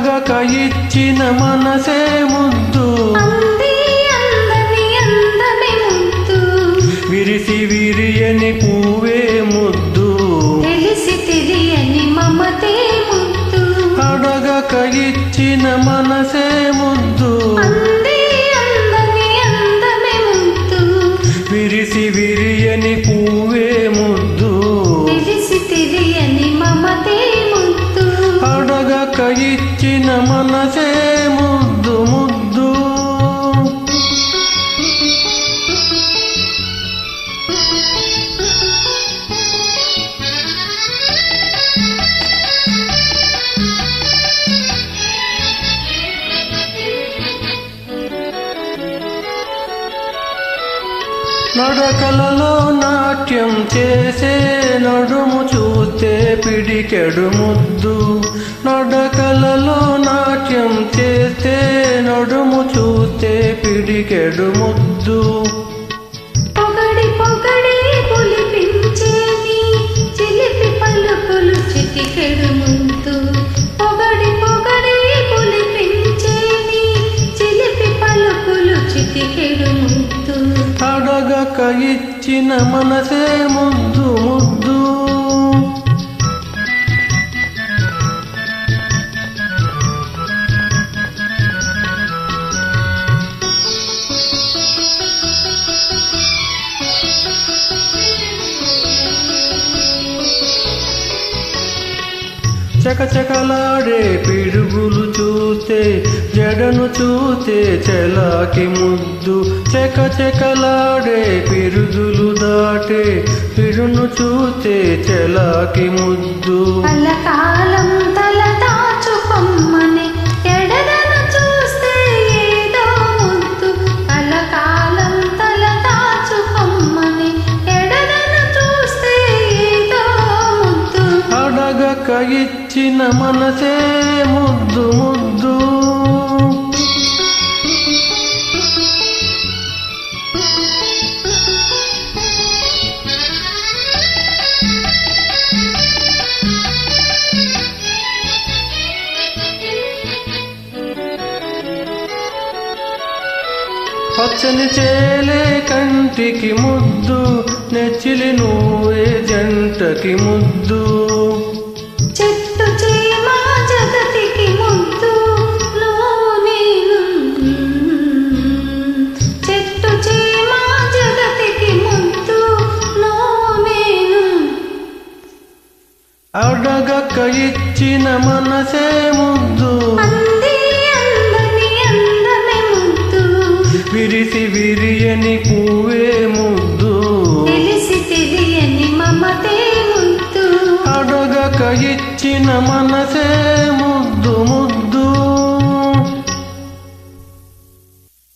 అడగక ఇచ్చిన మనసే ముద్దు ముద్దు విరిసి విరియని పువ్వే ముద్దు. తెలిసి తెలియని మమతే ముద్దు. అడగక ఇచ్చిన మనసే ముద్దు విరిసి విరియని పువ్వే అడగక ఇచ్చిన మనసే ముద్దు ముద్దు నడకలలో నాట్యం చేసే పిడికెడు ముద్దు. నడకలలో నాట్యం చేస్తే నడుము చూస్తే పిడికెడు ముద్దు. అడగక ఇచ్చిన మనసే ముద్దు ముద్దు. చకచకలాడే పిడుగులు చూస్తే జడను చూస్తే చెలాకి ముద్దు. చకచకలాడే పిరుగులు దాటే పిడును చూస్తే చెలాకి ముద్దు. అలకాలం తల దాచుకొమ్మని ఇచ్చిన మనసే ముద్దు ముద్దు. పచ్చని చేలే కంటికి ముద్దు నెచ్చిలి నువ్వే జంటకి ముద్దు. అడగక ఇచ్చిన మనసే ముద్దు విరిసి విరియని పువ్వే మమతే ముద్దు అడగక ఇచ్చిన మనసే ముద్దు ముద్దు